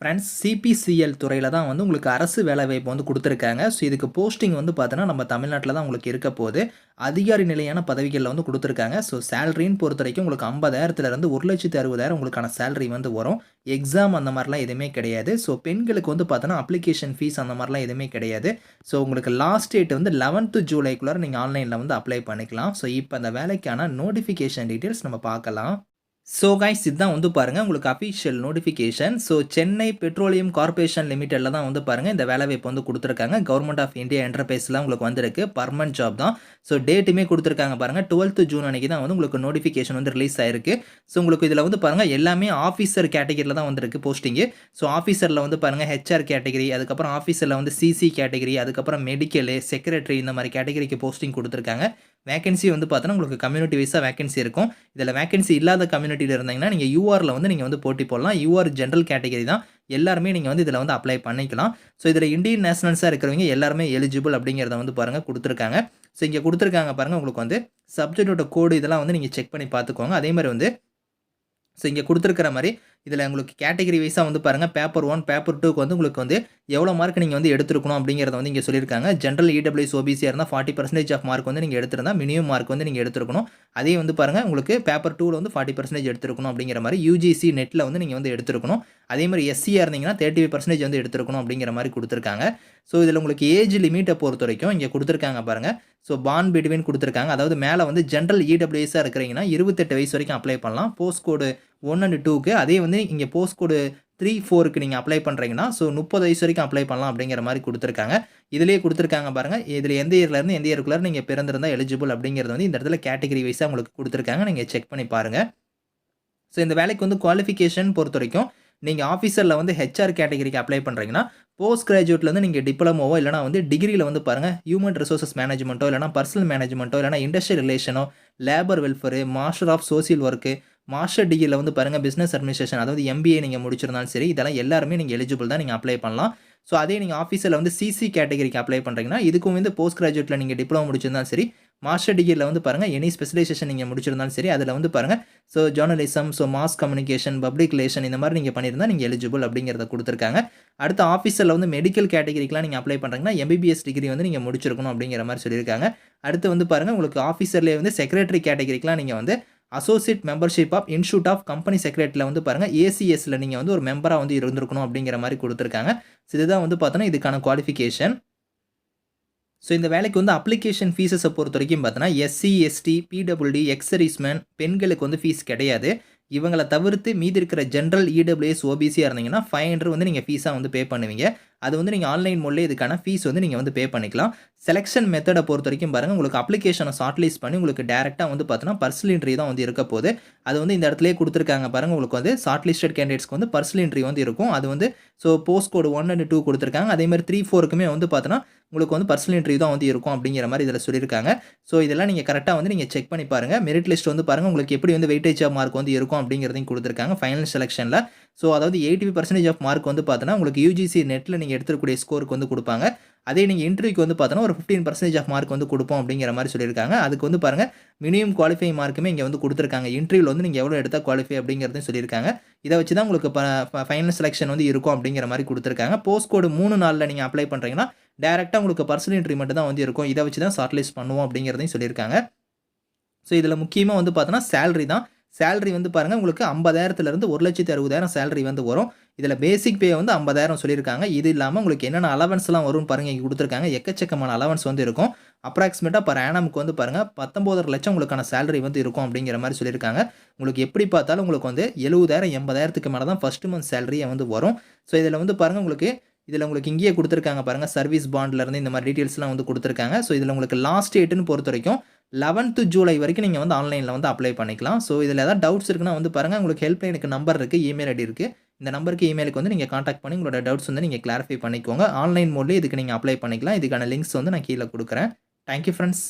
Friends CPCL துறையில் தான் வந்து உங்களுக்கு அரசு வேலைவாய்ப்பு வந்து கொடுத்துருக்காங்க. ஸோ இதுக்கு போஸ்டிங் வந்து பார்த்தோன்னா நம்ம தமிழ்நாட்டில் தான் உங்களுக்கு இருக்க போது அதிகாரி நிலையான பதவிகளில் வந்து கொடுத்துருக்காங்க. ஸோ சேலரின்னு பொறுத்த வரைக்கும் உங்களுக்கு ஐம்பதாயிரத்துலேருந்து ஒரு லட்சத்து அறுபதாயிரம் உங்களுக்கான சேலரி வந்து வரும். எக்ஸாம் அந்த மாதிரிலாம் எதுவுமே கிடையாது. ஸோ பெண்களுக்கு வந்து பார்த்தோன்னா அப்ளிகேஷன் ஃபீஸ் அந்த மாதிரிலாம் எதுவுமே கிடையாது. ஸோ உங்களுக்கு லாஸ்ட் டேட் வந்து லெவன்த்து ஜூலைக்குள்ளே நீங்கள் ஆன்லைனில் வந்து அப்ளை பண்ணிக்கலாம். ஸோ இப்போ அந்த வேலைக்கான நோட்டிஃபிகேஷன் டீட்டெயில்ஸ் நம்ம பார்க்கலாம். ஸோ கைஸ் இதுதான் வந்து பாருங்கள் உங்களுக்கு official notification so Chennai petroleum corporation லிமிட்டடில் தான் வந்து பாருங்கள் இந்த வேலைவாய்ப்பு வந்து கொடுத்துருக்காங்க. கவர்மெண்ட் ஆஃப் இந்தியா என்டர்பிரைஸ்லாம் உங்களுக்கு வந்திருக்கு பர்மனன்ட் ஜாப் தான். ஸோ டேட்டுமே கொடுத்துருக்காங்க பாருங்கள் டுவெல்த்து ஜூன் அன்றைக்கி தான் வந்து உங்களுக்கு நோட்டிஃபிகேஷன் வந்து ரிலீஸ் ஆயிருக்கு. ஸோ உங்களுக்கு இதில் வந்து பாருங்கள் எல்லாமே ஆஃபீஸர் கேட்டகரியில் தான் வந்திருக்கு போஸ்டிங்கு ஸோ ஆஃபீஸரில் வந்து பாருங்கள் ஹெச்ஆர் கேட்டகரி அதுக்கப்புறம் ஆஃபீஸரில் வந்து சிசி கேட்டகரி அதுக்கப்புறம் மெடிக்கலு செக்ரட்டரி இந்த மாதிரி கேட்டகரிக்கு போஸ்டிங் கொடுத்துருக்காங்க. வேகன்சி வந்து பார்த்தோன்னா உங்களுக்கு கம்யூனிட்டி வைஸாக வேகன்சி இருக்கும். இதில் வேகன்சி இல்லாத கம்யூனிட்டியில் இருந்தீங்கன்னா நீங்கள் யூஆரில் வந்து நீங்கள் வந்து போட்டி போடலாம். யூஆர் ஜென்ரல் கேட்டகரி தான். எல்லாருமே நீங்கள் வந்து இதில் வந்து அப்ளை பண்ணிக்கலாம். ஸோ இதில் இந்தியன் நேஷனல்ஸாக இருக்கிறவங்க எல்லாருமே எலிஜிபிள் அப்படிங்கிறத வந்து பாருங்கள் கொடுத்துருக்காங்க. ஸோ இங்கே கொடுத்துருக்காங்க பாருங்கள் உங்களுக்கு வந்து சப்ஜெக்டோட கோடு இதெல்லாம் வந்து நீங்கள் செக் பண்ணி பார்த்துக்கோங்க. அதே மாதிரி வந்து ஸோ இங்கே கொடுத்துருக்கிற மாதிரி இதில் உங்களுக்கு கேட்டகரி வைஸாக வந்து பாருங்கள் பேப்பர் ஒன் பேப்பர் டூக்கு வந்து உங்களுக்கு வந்து எவ்வளோ மார்க் நீங்கள் வந்து எடுத்துருக்கணும் அப்படிங்கிறத வந்து இங்கே சொல்லியிருக்காங்க. ஜென்ரல் இடபிள்யூஸ் ஓபிசியாக இருந்தால் ஃபார்ட்டி பர்சன்டேஜ் ஆஃப் மார்க் வந்து நீங்கள் எடுத்திருந்தால் மினிமம் மார்க் வந்து நீங்கள் எடுத்துருக்கணும். அதே வந்து பாருங்கள் உங்களுக்கு பேப்பர் டூவில் வந்து ஃபார்ட்டி பர்சன்டேஜ் எடுத்துருக்கணும் அப்படிங்கிற மாதிரி யூஜிசி நெட்டில் வந்து நீங்கள் வந்து எடுத்துருக்கணும். அதே மாதிரி எஸ்சியாக இருந்தீங்கன்னா தேர்ட்டி ஃபைவ் பர்சன்டேஜ் வந்து எடுத்துருக்கணும் அப்படிங்கிற மாதிரி கொடுத்துருக்காங்க. ஸோ இதில் உங்களுக்கு ஏஜ் லிமிட்டை பொறுத்த வரைக்கும் இங்கே கொடுத்துருக்காங்க பாருங்கள் ஸோ பான் பிட்வீன் கொடுத்துருக்காங்க. அதாவது மேலே வந்து ஜென்ரல் இடபிள்யூஎஸாக இருக்கிறீங்கன்னா இருபத்தெட்டு வயசு வரைக்கும் அப்ளை பண்ணலாம். போஸ்ட் கோடு ஒன் அண்ட் டூக்கு அதே வந்து இங்கே போஸ்ட் கோடு த்ரீ ஃபோருக்கு நீங்கள் அப்ளை பண்ணுறீங்கன்னா ஸோ முப்பது வயசு வரைக்கும் அப்ளை பண்ணலாம் அப்படிங்கிற மாதிரி கொடுத்துருக்காங்க. இதிலேயே கொடுத்துருக்காங்க பாருங்கள் இதில் எந்த இயர்லேருந்து எந்த இயருக்குள்ளே நீங்கள் பிறந்திருந்தால் எலிஜிபிள் அப்படிங்கிறது வந்து இந்த இடத்துல கேட்டகரி வைஸாக உங்களுக்கு கொடுத்துருக்காங்க. நீங்கள் செக் பண்ணி பாருங்கள் ஸோ இந்த வேலைக்கு வந்து குவாலிஃபிகேஷன் பொறுத்த வரைக்கும் நீங்கள் ஆஃபீஸரில் வந்து ஹெச்ஆர் கேட்டகரிக்கு அப்ளை பண்ணுறீங்கன்னா போஸ்ட் கிராஜுவேட்லேருந்து நீங்கள் டிப்ளமோவோ இல்லைனா வந்து டிகிரியில் வந்து பாருங்கள் ஹியூமன் ரிசோர்ஸஸ் மேனேஜ்மெண்ட்டோ இல்லைனா பர்சனல் மேனேஜ்மெண்ட்டோ இல்லைனா industrial ரிலேஷனோ labour welfare master of social work master டிகிரியில் வந்து பாருங்கள் பிஸ்னஸ் அட்மினிஸ்ட்ரேஷன் அதாவது எம்பிஏ நீங்கள் முடிச்சிருந்தாலும் சரி இதெல்லாம் எல்லாருமே நீங்கள் எலிஜிபிள் தான் நீங்கள் அப்ளை பண்ணலாம். ஸோ அதே நீங்கள் ஆஃபீஸில் வந்து சிசி கேட்டகரிக்கு அப்ளை பண்ணுறீங்கன்னா இதுக்கும் வந்து போஸ்ட் கிராஜுவேட்டில் நீங்கள் டிப்ளமோ முடிச்சிருந்தாலும் சரி மாஸ்டர் டிகிரியில் வந்து பாருங்கள் எனி ஸ்பெஷலைசேஷன் நீங்கள் முடிச்சிருந்தாலும் சரி அதில் வந்து பாருங்கள் so journalism so mass communication public relation இந்த மாதிரி நீங்கள் பண்ணியிருந்தால் நீங்கள் எலிஜிபிள் அப்படிங்கிறத கொடுத்துருக்காங்க. அடுத்த ஆஃபீஸில் வந்து மெடிக்கல் கேட்டகரிக்கெலாம் நீங்கள் அப்ளை பண்ணுறீங்கன்னா எம்பிபிஎஸ் டிகிரி வந்து நீங்கள் முடிச்சிருக்கணும் அப்படிங்கிற மாதிரி சொல்லியிருக்காங்க. அடுத்து வந்து பாருங்கள் உங்களுக்கு ஆஃபீஸர்லேயே வந்து செக்ரட்டரி கேட்டகரிக்கெலாம் நீங்கள் வந்து associate membership of institute of company செக்ரட்டரியில் வந்து பாருங்கள் ஏசிஎஸ்சில் நீங்கள் வந்து ஒரு மெம்பராக வந்து இருந்திருக்கணும் அப்படிங்கிற மாதிரி கொடுத்துருக்காங்க. ஸோ இதுதான் வந்து பார்த்தோன்னா இதுக்கான குவாலிஃபிகேஷன் ஸோ இந்த வேலைக்கு வந்து அப்ளிகேஷன் ஃபீஸஸை பொறுத்த வரைக்கும் பார்த்தோன்னா எஸ்சி எஸ்டி பிடபிள்யூடி எக்ஸரிஸ்மேன் பெண்களுக்கு வந்து ஃபீஸ் கிடையாது. இவங்களை தவிர்த்து மீதி இருக்கிற ஜென்ரல் இடபிள்யூஎஸ் ஓபிசியாக இருந்தீங்கன்னா ஃபைவ் ஹண்ட்ரட் வந்து நீங்கள் ஃபீஸாக வந்து பே பண்ணுவீங்க. அது வந்து நீங்கள் ஆன்லைன் மூலியம் இதுக்கான ஃபீஸ் வந்து நீங்கள் வந்து பே பண்ணிக்கலாம். செலெக்ஷன் மெத்தடை பொறுத்த வரைக்கும் பாருங்கள் உங்களுக்கு அப்ளிகேஷனை ஷார்ட்லிஸ்ட் பண்ணி உங்களுக்கு டேரெக்டாக வந்து பார்த்தோன்னா பர்சனல் இன்ட்ரி தான் வந்து இருக்க போது அது வந்து இந்த இடத்துலேயே கொடுத்துருக்காங்க பாருங்கள் உங்களுக்கு வந்து ஷார்ட் லிஸ்டட் கேண்டிடேட்ஸ்க்கு வந்து பர்சனல் இன்ட்ரி வந்து இருக்கும். அது வந்து so post code one and two கொடுத்துருக்காங்க. அதே மாதிரி த்ரீ ஃபோருக்குமே வந்து பார்த்தோன்னா உங்களுக்கு வந்து பர்சனல் இன்டர்வியூ தான் வந்து இருக்கும் அப்படிங்கிற மாதிரி இதில் சொல்லியிருக்காங்க. ஸோ இதெல்லாம் நீங்கள் கரெக்டாக வந்து நீங்கள் செக் பண்ணி பாருங்கள் மெரிட் லிஸ்ட் வந்து பாருங்கள் உங்களுக்கு எப்படி வந்து வெயிட்டேஜ் ஆஃப் மார்க் வந்து இருக்கும் அப்படிங்கிறதையும் கொடுத்துருக்காங்க ஃபைனல் செலெக்ஷனில் ஸோ அதாவது எயிட்டி பர்சன்டேஜ் ஆஃப் மார்க் வந்து பார்த்தோன்னா உங்களுக்கு யூஜிசி நெட்டில் நீங்கள் எடுத்துக்கூடிய ஸ்கோருக்கு வந்து கொடுப்பாங்க. அதே நீங்கள் இன்டர்வியூக்கு வந்து பார்த்தோன்னா ஒரு ஃபிஃப்டீன் பர்சன்டேஜ் ஆஃப் மார்க் வந்து கொடுப்போம் அப்படிங்கிற மாதிரி சொல்லியிருக்காங்க. அதுக்கு வந்து பாருங்கள் மினிமம் குவாலிஃபை மார்க்குமே இங்கே வந்து கொடுத்துருக்காங்க. இன்டர்வியூவில் வந்து நீங்கள் எவ்வளோ எடுத்தால் குவாலிஃபை அப்படிங்கிறதையும் சொல்லியிருக்காங்க. இதை வச்சு தான் உங்களுக்கு ஃபைனல் செலெக்ஷன் வந்து இருக்கும் அப்படிங்கிற மாதிரி கொடுத்துருக்காங்க. போஸ்ட் கோடு மூணு நாளில் நீங்கள் அப்ளை பண்ணுறீங்கன்னா டேரெக்டாக உங்களுக்கு பர்சனல் இன்ட்ரி மட்டும் தான் வந்து இருக்கும். இதை வச்சு தான் ஷார்ட்லிஸ்ட் பண்ணுவோம் அப்படிங்கிறதையும் சொல்லியிருக்காங்க. ஸோ இதில் முக்கியமாக வந்து பார்த்தோன்னா சேலரி தான். சேலரி வந்து பாருங்கள் உங்களுக்கு ஐம்பதாயிரத்துலேருந்து ஒரு லட்சத்து அறுபதாயிரம் சேலரி வந்து வரும். இதில் பேசிக் பே வந்து ஐம்பதாயிரம் சொல்லியிருக்காங்க. இது இல்லாமல் உங்களுக்கு என்னென்ன அலவன்ஸ்லாம் வரும்னு பாருங்கள் இங்கே கொடுத்துருக்காங்க. எக்கச்சக்கமான அலவன்ஸ் வந்து இருக்கும். அப்ராக்சிமேட்டாக பர் ஆனமுக்கு வந்து பாருங்கள் பத்தொம்போதரை லட்சம் உங்களுக்கான சேலரி வந்து இருக்கும் அப்படிங்கிற மாதிரி சொல்லியிருக்காங்க. உங்களுக்கு எப்படி பார்த்தாலும் உங்களுக்கு வந்து எழுபதாயிரம் எண்பதாயிரத்துக்கு மேலே தான் ஃபஸ்ட்டு மந்த் சேலரியை வந்து வரும். ஸோ இதில் வந்து பாருங்கள் உங்களுக்கு இதில் உங்களுக்கு இங்கேயே கொடுத்துருக்காங்க பாருங்கள் சர்வீஸ் பாண்ட்லேருந்து இந்த மாதிரி டீட்டெயில்ஸ்லாம் வந்து கொடுத்துருக்காங்க. ஸோ இதில் உங்களுக்கு லாஸ்ட் டேட்டுன்னு பொறுத்த வரைக்கும் லெவன்த்து ஜூலை வரைக்கும் நீங்கள் வந்து ஆன்லைனில் வந்து அப்ளை பண்ணிக்கலாம். ஸோ இதில் ஏதாவது டவுட்ஸ் இருக்குன்னா வந்து பாருங்கள் உங்களுக்கு ஹெல்ப்லைனுக்கு நம்பர் இருக்குது இமெயில் ஐடி இருக்குது இந்த நம்பருக்கு இமெயிலுக்கு வந்து நீங்கள் காண்டாக்ட் பண்ணி உங்களோட டவுட்ஸ் வந்து நீங்கள் கிளாரிஃபை பண்ணிக்கோங்க. ஆன்லைன் மோட்லேயே இதுக்கு நீங்கள் அப்ளை பண்ணிக்கலாம். இதுக்கான லிங்க்ஸ் வந்து நான் கீழே கொடுக்குறேன். Thank you friends